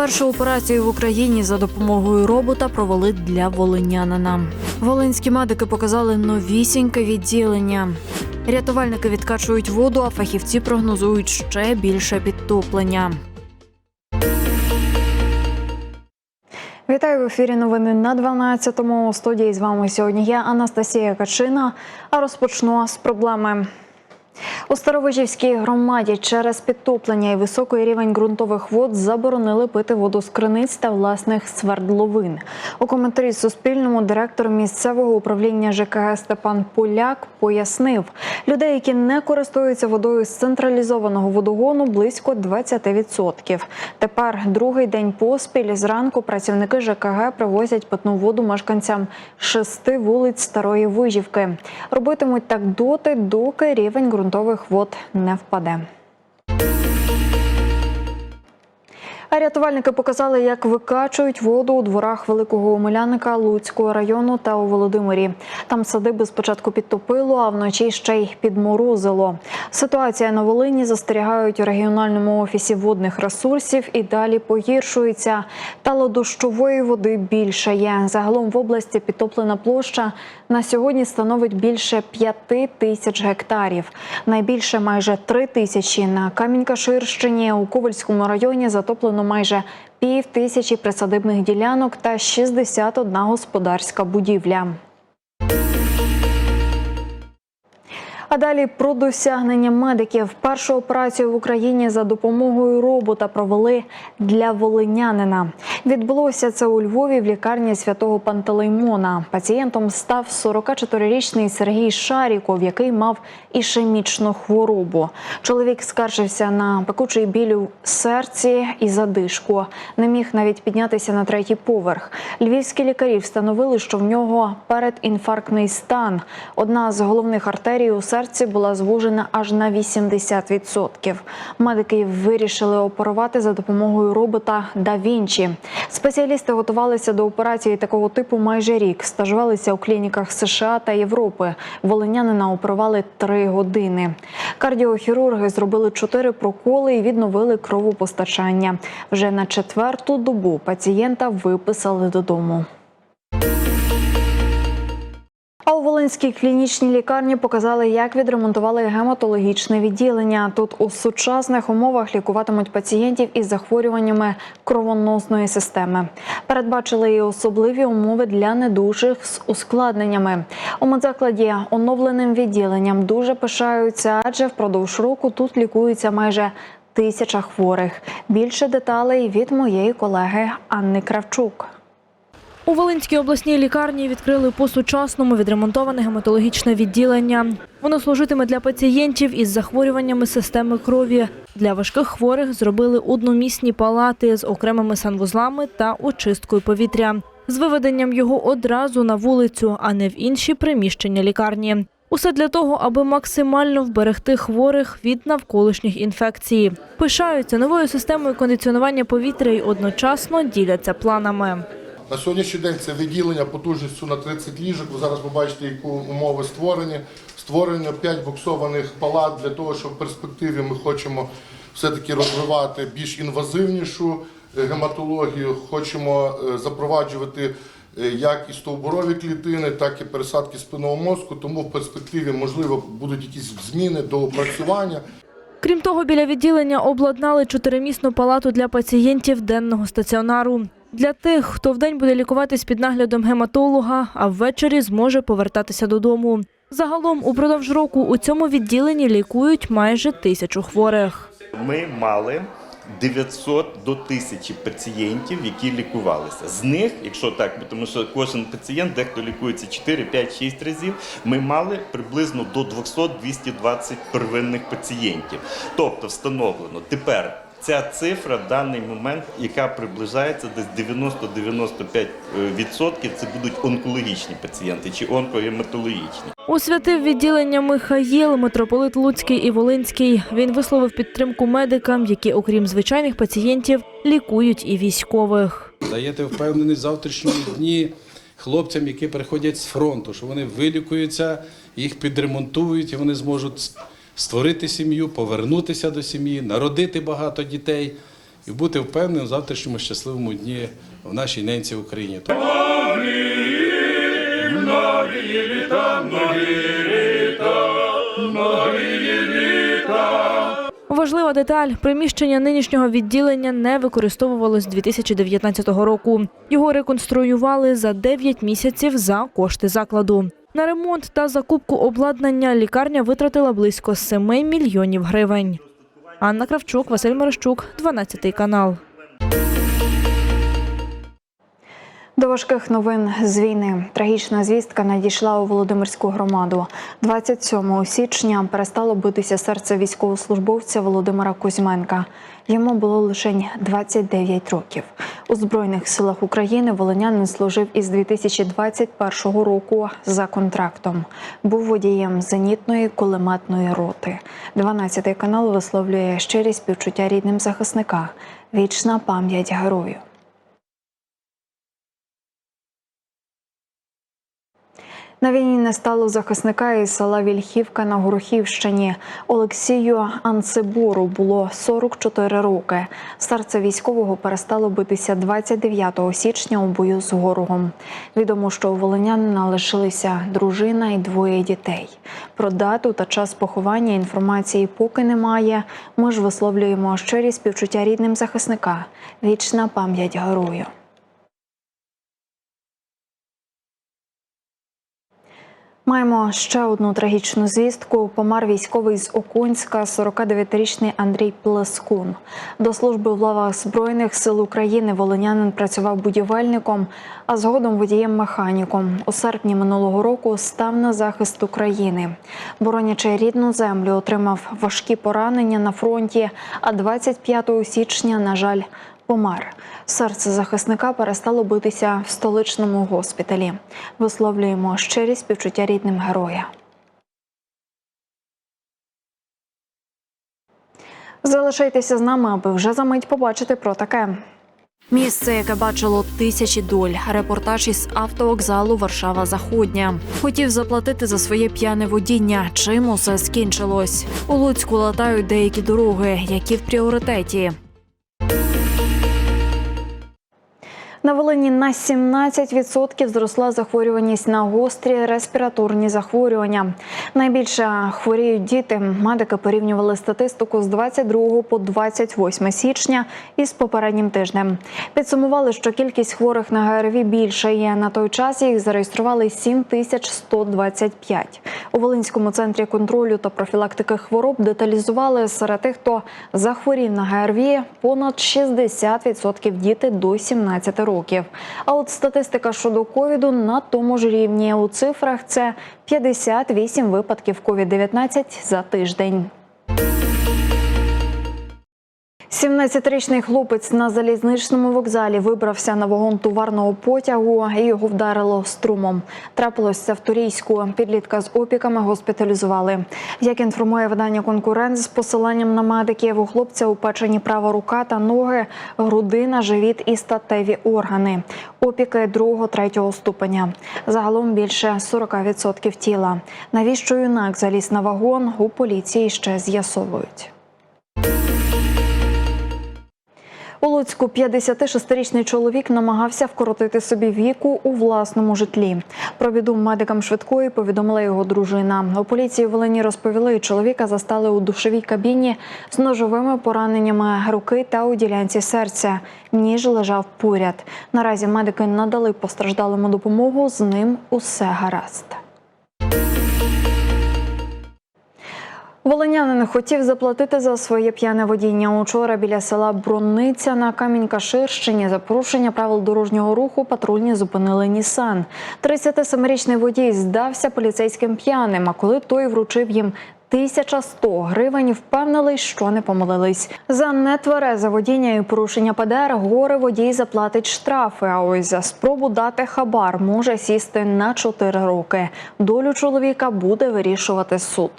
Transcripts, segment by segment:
Першу операцію в Україні за допомогою робота провели для волинянина. Волинські медики показали новісіньке відділення. Рятувальники відкачують воду, а фахівці прогнозують ще більше підтоплення. Вітаю в ефірі. Новини на 12-му. У студії з вами сьогодні я Анастасія Качина. А розпочну з проблеми. У Старовижівській громаді через підтоплення і високий рівень ґрунтових вод заборонили пити воду з криниць та власних свердловин. У коментарі Суспільному директор місцевого управління ЖКГ Степан Поляк пояснив, людей, які не користуються водою з централізованого водогону, близько 20%. Тепер другий день поспіль зранку працівники ЖКГ привозять питну воду мешканцям шести вулиць Старої Вижівки. Робитимуть так доти, доки рівень ґрунтових вод не впаде. А рятувальники показали, як викачують воду у дворах великого омеляника Луцького району та у Володимирі. Там садиби спочатку підтопило, а вночі ще й підморозило. Ситуація на Волині застерігають у регіональному офісі водних ресурсів і далі погіршується. Талодощової води більше є. Загалом в області підтоплена площа на сьогодні становить більше п'яти тисяч гектарів. Найбільше майже три тисячі на Камінь-Каширщині. У Ковальському районі затоплено майже пів тисячі присадибних ділянок та 61 господарська будівля. А далі про досягнення медиків. Першу операцію в Україні за допомогою робота провели для волинянина. Відбулося це у Львові в лікарні святого Пантелеймона. Пацієнтом став 44-річний Сергій Шаріков, який мав ішемічну хворобу. Чоловік скаржився на пекучий біль у серці і задишку. Не міг навіть піднятися на третій поверх. Львівські лікарі встановили, що в нього передінфарктний стан. Одна з головних артерій у серці була звужена аж на 80%. Медики вирішили оперувати за допомогою робота Да Вінчі. Спеціалісти готувалися до операції такого типу майже рік. Стажувалися у клініках США та Європи. Волинянина оперували три години. Кардіохірурги зробили чотири проколи і відновили кровопостачання. Вже на четверту добу пацієнта виписали додому. А у Волинській клінічній лікарні показали, як відремонтували гематологічне відділення. Тут у сучасних умовах лікуватимуть пацієнтів із захворюваннями кровоносної системи. Передбачили і особливі умови для недужих з ускладненнями. У медзакладі оновленим відділенням дуже пишаються, адже впродовж року тут лікуються майже тисяча хворих. Більше деталей від моєї колеги Анни Кравчук. У Волинській обласній лікарні відкрили по-сучасному відремонтоване гематологічне відділення. Воно служитиме для пацієнтів із захворюваннями системи крові. Для важких хворих зробили одномісні палати з окремими санвузлами та очисткою повітря. З виведенням його одразу на вулицю, а не в інші приміщення лікарні. Усе для того, аби максимально вберегти хворих від навколишніх інфекцій. Пишаються новою системою кондиціонування повітря і одночасно діляться планами. На сьогоднішній день це відділення потужністю на 30 ліжок. Ви зараз побачите, які умови створені. Створено 5 буксованих палат для того, щоб в перспективі ми хочемо все-таки розвивати більш інвазивнішу е, гематологію. Хочемо е, запроваджувати е, як і стовбурові клітини, так і пересадки спинного мозку. Тому в перспективі можливо будуть якісь зміни до опрацювання. Крім того, біля відділення обладнали чотиримісну палату для пацієнтів денного стаціонару. Для тих, хто вдень буде лікуватись під наглядом гематолога, а ввечері зможе повертатися додому. Загалом упродовж року у цьому відділенні лікують майже тисячу хворих. Ми мали 900 до 1000 пацієнтів, які лікувалися. З них, якщо так, тому що кожен пацієнт, дехто лікується 4, 5, 6 разів, ми мали приблизно до 200-220 первинних пацієнтів. Тобто встановлено тепер. Ця цифра в даний момент, яка приближається десь 90-95% це будуть онкологічні пацієнти чи онкогематологічні. Освятив відділення Михаїл, митрополит Луцький і Волинський. Він висловив підтримку медикам, які, окрім звичайних пацієнтів, лікують і військових. Даєте впевненість в завтрашньому дні хлопцям, які приходять з фронту, що вони вилікуються, їх підремонтують і вони зможуть створити сім'ю, повернутися до сім'ї, народити багато дітей і бути впевненим в завтрашньому щасливому дні в нашій ненці Україні. Важлива деталь приміщення нинішнього відділення не використовувалось з 2019 року. Його реконструювали за 9 місяців за кошти закладу. На ремонт та закупку обладнання лікарня витратила близько 7 мільйонів гривень. Анна Кравчук, Василь Мерещук, 12 канал. До важких новин з війни трагічна звістка надійшла у Володимирську громаду. 27 січня перестало битися серце військовослужбовця Володимира Кузьменка. Йому було лише 29 років. У збройних силах України волинянин служив із 2021 року за контрактом. Був водієм зенітної кулеметної роти. 12 канал висловлює щирі співчуття рідним захисника. Вічна пам'ять герою. На війні не стало захисника із села Вільхівка на Горохівщині. Олексію Анцебуру було 44 роки. Серце військового перестало битися 29 січня у бою з ворогом. Відомо, що у волинянина лишилися дружина і двоє дітей. Про дату та час поховання інформації поки немає. Ми ж висловлюємо щирі співчуття рідним захисника. Вічна пам'ять герою. Маємо ще одну трагічну звістку. Помер військовий з Окунська, 49-річний Андрій Плескун. До служби в лавах Збройних сил України волинянин працював будівельником, а згодом водієм-механіком. У серпні минулого року став на захист України. Боронячи рідну землю, отримав важкі поранення на фронті. А 25 січня, на жаль, помер. Серце захисника перестало битися в столичному госпіталі. Висловлюємо щирі співчуття рідним героя. Залишайтеся з нами, аби вже за мить побачити про таке. Місце, яке бачило тисячі доль. Репортаж із автовокзалу Варшава Заходня. Хотів заплатити за своє п'яне водіння. Чим усе скінчилось? У Луцьку латають деякі дороги, які в пріоритеті. На Волині на 17% зросла захворюваність на гострі респіраторні захворювання. Найбільше хворіють діти. Медики порівнювали статистику з 22 по 28 січня із попереднім тижнем. Підсумували, що кількість хворих на ГРВІ більше є. На той час їх зареєстрували 7125. У Волинському центрі контролю та профілактики хвороб деталізували серед тих, хто захворів на ГРВІ, понад 60% діти до 17 років. А от статистика щодо ковіду на тому ж рівні. У цифрах це 58 випадків COVID-19 за тиждень. 17-річний хлопець на залізничному вокзалі вибрався на вагон товарного потягу і його вдарило струмом. Трапилось це в Турійську. Підлітка з опіками госпіталізували. Як інформує видання конкурент з посиланням на медиків, у хлопця упечені права рука та ноги, грудина, живіт і статеві органи. Опіки 2-3 ступеня. Загалом більше 40% тіла. Навіщо юнак заліз на вагон? У поліції ще з'ясовують. У Луцьку 56-річний чоловік намагався вкоротити собі віку у власному житлі. Про біду медикам швидкої повідомила його дружина. У поліції в Волині розповіли, чоловіка застали у душовій кабіні з ножовими пораненнями руки та у ділянці серця. Ніж лежав поряд. Наразі медики надали постраждалому допомогу. З ним усе гаразд. Волинянин хотів заплатити за своє п'яне водіння. Учора біля села Бронниця на Камінь-Каширщині за порушення правил дорожнього руху патрульні зупинили Нісан. 37-річний водій здався поліцейським п'яним. А коли той вручив їм 1100 гривень, впевнили, що не помилились. За нетверезе водіння і порушення ПДР горе водій заплатить штрафи. А ось за спробу дати хабар може сісти на 4 роки. Долю чоловіка буде вирішувати суд.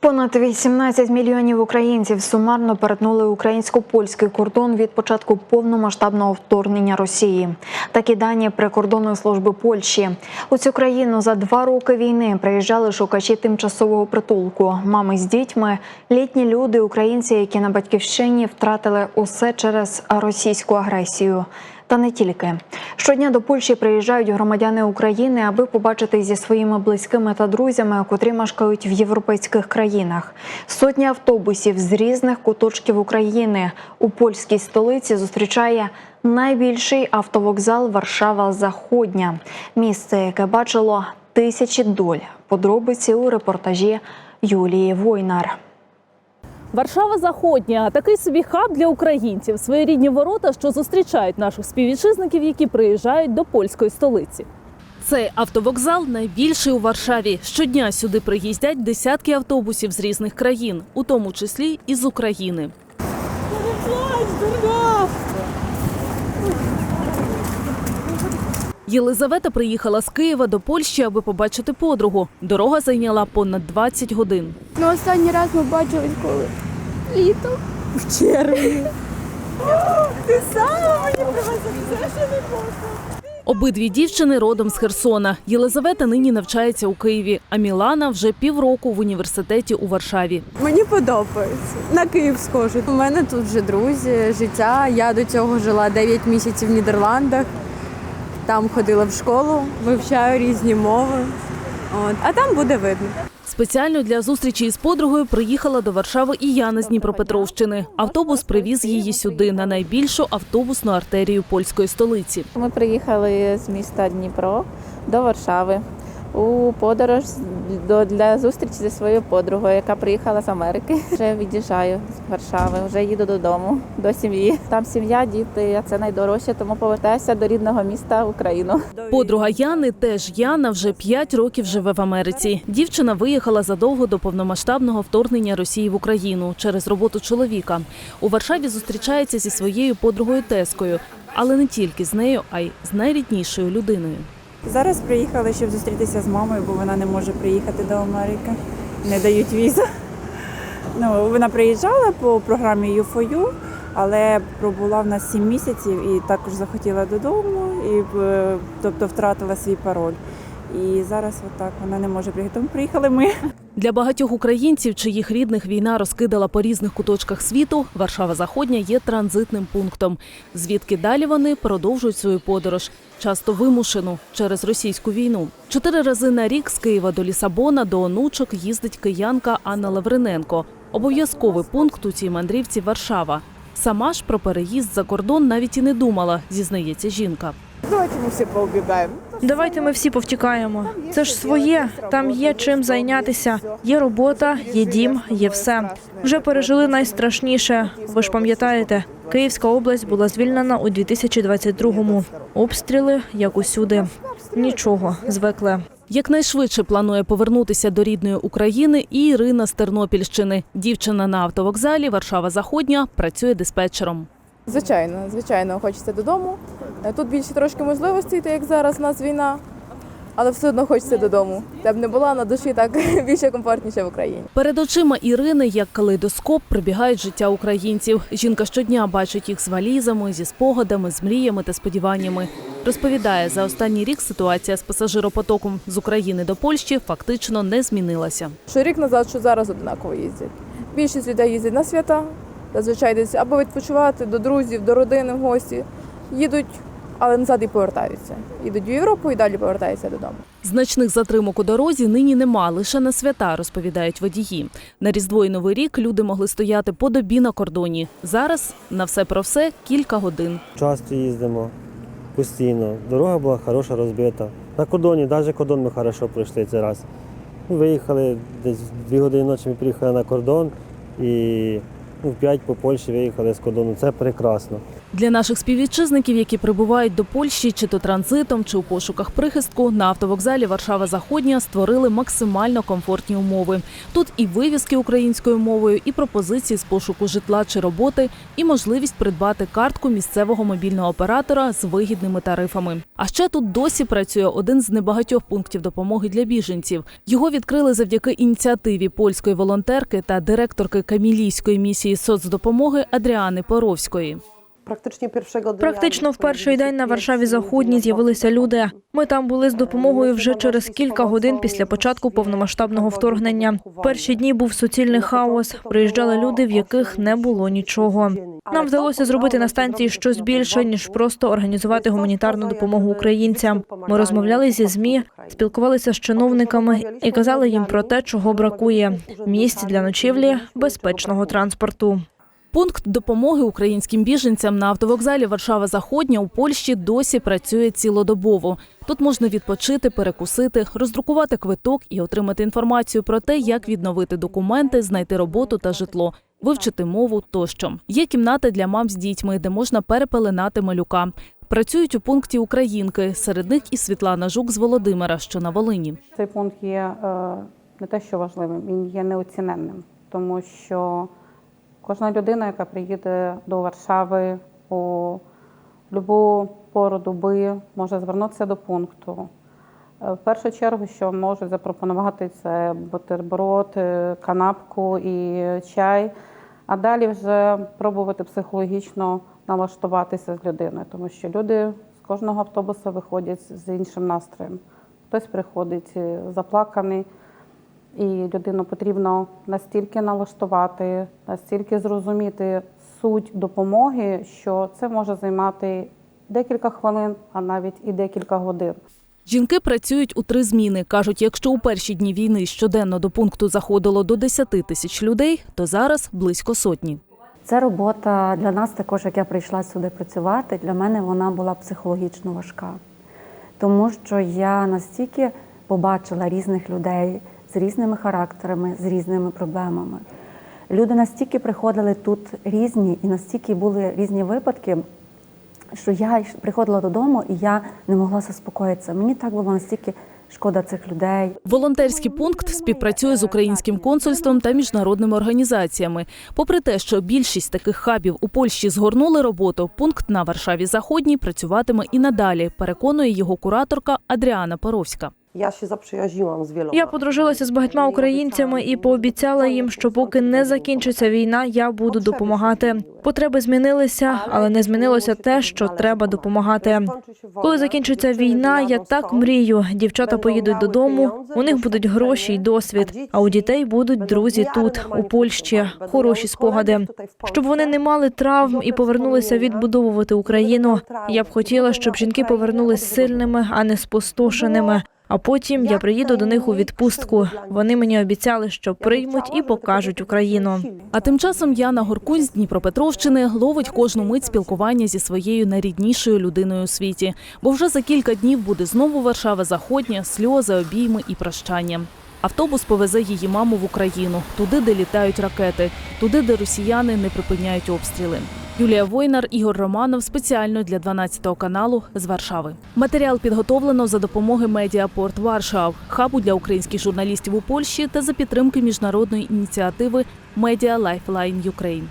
Понад 18 мільйонів українців сумарно перетнули українсько-польський кордон від початку повномасштабного вторгнення Росії. Такі дані прикордонної служби Польщі. У цю країну за два роки війни приїжджали шукачі тимчасового притулку, мами з дітьми, літні люди, українці, які на батьківщині втратили усе через російську агресію. Та не тільки щодня до Польщі приїжджають громадяни України, аби побачити зі своїми близькими та друзями, котрі мешкають в європейських країнах. Сотні автобусів з різних куточків України у польській столиці зустрічає найбільший автовокзал Варшава Заходня, місце, яке бачило тисячі доль. Подробиці у репортажі Юлії Войнар. Варшава Заходня такий собі хаб для українців, своєрідні ворота, що зустрічають наших співвітчизників, які приїжджають до польської столиці. Цей автовокзал найбільший у Варшаві. Щодня сюди приїздять десятки автобусів з різних країн, у тому числі і з України. Єлизавета приїхала з Києва до Польщі, аби побачити подругу. Дорога зайняла понад 20 годин. Ну, останній раз ми бачились коли? Літом. В червні. Ти сама мені привезла все, що не можна. Обидві дівчини родом з Херсона. Єлизавета нині навчається у Києві, а Мілана вже півроку в університеті у Варшаві. Мені подобається. На Київ схожу. У мене тут вже друзі, життя. Я до цього жила 9 місяців в Нідерландах. Там ходила в школу, вивчаю різні мови. От. А там буде видно. Спеціально для зустрічі із подругою приїхала до Варшави і Яна з Дніпропетровщини. Автобус привіз її сюди на найбільшу автобусну артерію польської столиці. Ми приїхали з міста Дніпро до Варшави у подорож до для зустрічі зі своєю подругою, яка приїхала з Америки. Вже від'їжджаю з Варшави, вже їду додому до сім'ї. Там сім'я, діти, а це найдорожче, тому повертаюся до рідного міста Україну. Подруга Яни, теж Яна, вже 5 років живе в Америці. Дівчина виїхала задовго до повномасштабного вторгнення Росії в Україну через роботу чоловіка. У Варшаві зустрічається зі своєю подругою Тескою, але не тільки з нею, а й з найріднішою людиною. Зараз приїхали, щоб зустрітися з мамою, бо вона не може приїхати до Америки. Не дають візу. Ну, вона приїжджала по програмі U4U, але пробула в нас 7 місяців і також захотіла додому, і е, тобто втратила свій пароль. І зараз отак вона не може приїхати. Тому приїхали ми. Для багатьох українців, чиїх рідних війна розкидала по різних куточках світу, Варшава Заходня є транзитним пунктом, звідки далі вони продовжують свою подорож, часто вимушену через російську війну. Чотири рази на рік з Києва до Лісабона до онучок їздить киянка Анна Лавриненко. Обов'язковий пункт у цій мандрівці Варшава. Сама ж про переїзд за кордон навіть і не думала, зізнається жінка. Давайте ми всі повтікаємо. Це ж своє. Там є чим зайнятися. Є робота, є дім, є все. Вже пережили найстрашніше. Ви ж пам'ятаєте, Київська область була звільнена у 2022-му. Обстріли, як усюди. Нічого, звикли. Якнайшвидше планує повернутися до рідної України і Ірина з Тернопільщини. Дівчина на автовокзалі Варшава Заходня працює диспетчером. Звичайно, звичайно, хочеться додому. Е, Тут більше трошки можливостей, так як зараз у нас війна, але все одно хочеться додому. Де б не була на душі так більше комфортніше в Україні. Перед очима Ірини, як калейдоскоп, прибігають життя українців. Жінка щодня бачить їх з валізами, зі спогадами, з мріями та сподіваннями. Розповідає, за останній рік ситуація з пасажиропотоком з України до Польщі фактично не змінилася. Що рік назад, що зараз однаково їздять. Більшість людей їздять на свята, зазвичай десь або відпочивати до друзів, до родини в гості. Їдуть, але назад і повертаються. Їдуть в Європу і далі повертаються додому. Значних затримок у дорозі нині нема, лише на свята, розповідають водії. На Різдво і Новий рік люди могли стояти по добі на кордоні. Зараз на все про все кілька годин. Часто їздимо постійно. Дорога була хороша, розбита. На кордоні, навіть кордон ми хорошо пройшли цей раз. Ми виїхали десь дві години ночі ми приїхали на кордон і в 5 по Польщі виїхали з кордону. Це прекрасно. Для наших співвітчизників, які прибувають до Польщі, чи то транзитом, чи у пошуках прихистку, на автовокзалі Варшава Заходня створили максимально комфортні умови. Тут і вивіски українською мовою, і пропозиції з пошуку житла чи роботи, і можливість придбати картку місцевого мобільного оператора з вигідними тарифами. А ще тут досі працює один з небагатьох пунктів допомоги для біженців. Його відкрили завдяки ініціативі польської волонтерки та директорки Камілійської місії соцдопомоги Адріани Поровської. Практично в перший день на Варшаві Заходній з'явилися люди. Ми там були з допомогою вже через кілька годин після початку повномасштабного вторгнення. Перші дні був суцільний хаос. Приїжджали люди, в яких не було нічого. Нам вдалося зробити на станції щось більше ніж просто організувати гуманітарну допомогу українцям. Ми розмовляли зі змі, спілкувалися з чиновниками і казали їм про те, чого бракує: місць для ночівлі, безпечного транспорту. Пункт допомоги українським біженцям на автовокзалі Варшава Заходня у Польщі досі працює цілодобово. Тут можна відпочити, перекусити, роздрукувати квиток і отримати інформацію про те, як відновити документи, знайти роботу та житло, вивчити мову тощо. Є кімнати для мам з дітьми, де можна перепеленати малюка. Працюють у пункті українки. Серед них і Світлана Жук з Володимира, що на Волині. Цей пункт є е, не те, що важливим, він є неоціненним, тому що кожна людина, яка приїде до Варшави у будь-яку пору доби, може звернутися до пункту. Е, В першу чергу, що можуть запропонувати, це бутерброд, е, канапку і чай, а далі вже пробувати психологічно налаштуватися з людиною, тому що люди з кожного автобуса виходять з іншим настроєм. Хтось приходить е, заплаканий, і людину потрібно настільки налаштувати, настільки зрозуміти суть допомоги, що це може займати декілька хвилин, а навіть і декілька годин. Жінки працюють у три зміни. Кажуть, якщо у перші дні війни щоденно до пункту заходило до 10 тисяч людей, то зараз близько сотні. Це робота для нас також, як я прийшла сюди працювати. Для мене вона була психологічно важка, тому що я настільки побачила різних людей з різними характерами, з різними проблемами. Люди настільки приходили тут різні, і настільки були різні випадки, що я приходила додому і я не могла заспокоїтися. Мені так було настільки шкода цих людей. Волонтерський пункт співпрацює з українським консульством та міжнародними організаціями. Попри те, що більшість таких хабів у Польщі згорнули роботу, пункт на Варшаві Заходній працюватиме і надалі. Переконує його кураторка Адріана Паровська. Ja się zaprzyjaźniłam z wieloma. Я подружилася з багатьма українцями і пообіцяла їм, що поки не закінчиться війна, я буду допомагати. Потреби змінилися, але не змінилося те, що треба допомагати. Коли закінчиться війна, я так мрію. Дівчата поїдуть додому. У них будуть гроші й досвід. А у дітей будуть друзі тут, у Польщі, хороші спогади. Щоб вони не мали травм і повернулися відбудовувати Україну. Я б хотіла, щоб жінки повернулись сильними, а не спустошеними. А потім я приїду до них у відпустку. Вони мені обіцяли, що приймуть і покажуть Україну. А тим часом Яна Горкунь з Дніпропетровщини ловить кожну мить спілкування зі своєю найріднішою людиною у світі. Бо вже за кілька днів буде знову Варшава Заходня, сльози, обійми і прощання. Автобус повезе її маму в Україну, туди, де літають ракети, туди, де росіяни не припиняють обстріли. Юлія Войнар, Ігор Романов спеціально для 12 каналу з Варшави. Матеріал підготовлено за допомоги Медіапорт Варшав, хабу для українських журналістів у Польщі та за підтримки міжнародної ініціативи Media Lifeline Ukraine.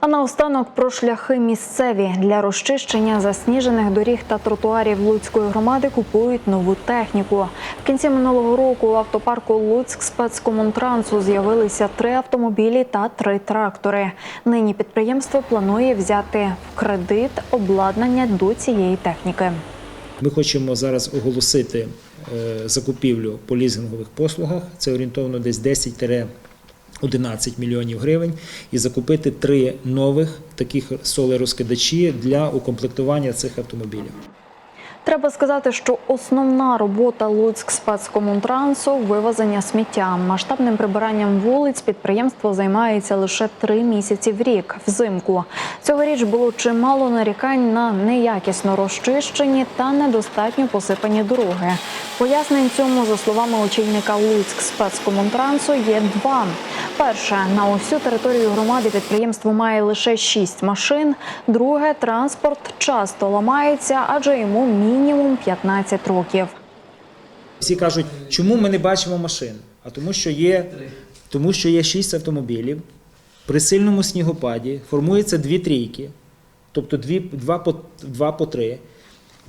А наостанок про шляхи місцеві для розчищення засніжених доріг та тротуарів Луцької громади купують нову техніку. В кінці минулого року у автопарку Луцьк спецкомунтрансу з'явилися три автомобілі та три трактори. Нині підприємство планує взяти в кредит обладнання до цієї техніки. Ми хочемо зараз оголосити е, закупівлю по лізингових послугах. Це орієнтовно десь 10 11 мільйонів гривень і закупити три нових таких солерозкидачі для укомплектування цих автомобілів. Треба сказати, що основна робота Луцьк спецкомунтрансу вивезення сміття. Масштабним прибиранням вулиць підприємство займається лише три місяці в рік взимку. Цьогоріч було чимало нарікань на неякісно розчищені та недостатньо посипані дороги. Пояснень цьому, за словами очільника Луцьк спецкомунтрансу, є два. Перше, на усю територію громади підприємство має лише 6 машин. Друге, транспорт часто ламається, адже йому мінімум 15 років. Всі кажуть, чому ми не бачимо машин? А тому, що є, тому що є шість автомобілів. При сильному снігопаді формується дві трійки, тобто дві, два, по, два по три.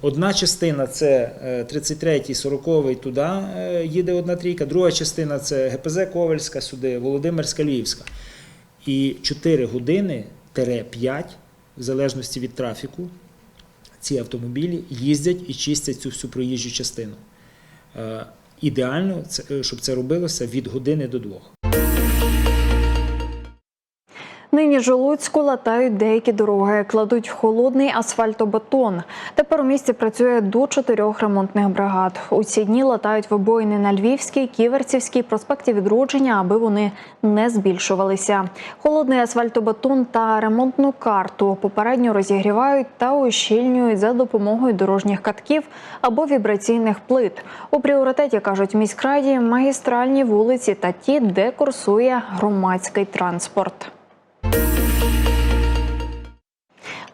Одна частина це е, 33-й, 40-й, туди е, їде одна трійка, друга частина це ГПЗ Ковальська, сюди, Володимирська, Львівська. І 4 години тире 5, в залежності від трафіку, ці автомобілі їздять і чистять цю всю проїжджу частину. Е, Ідеально, е, щоб це робилося від години до двох. Нині ж у Луцьку латають деякі дороги, кладуть холодний асфальтобетон. Тепер у місті працює до чотирьох ремонтних бригад. У ці дні латають вибоїни на Львівській, Ківерцівській, проспекті відродження, аби вони не збільшувалися. Холодний асфальтобетон та ремонтну карту попередньо розігрівають та ущільнюють за допомогою дорожніх катків або вібраційних плит. У пріоритеті кажуть в міськраді магістральні вулиці та ті, де курсує громадський транспорт.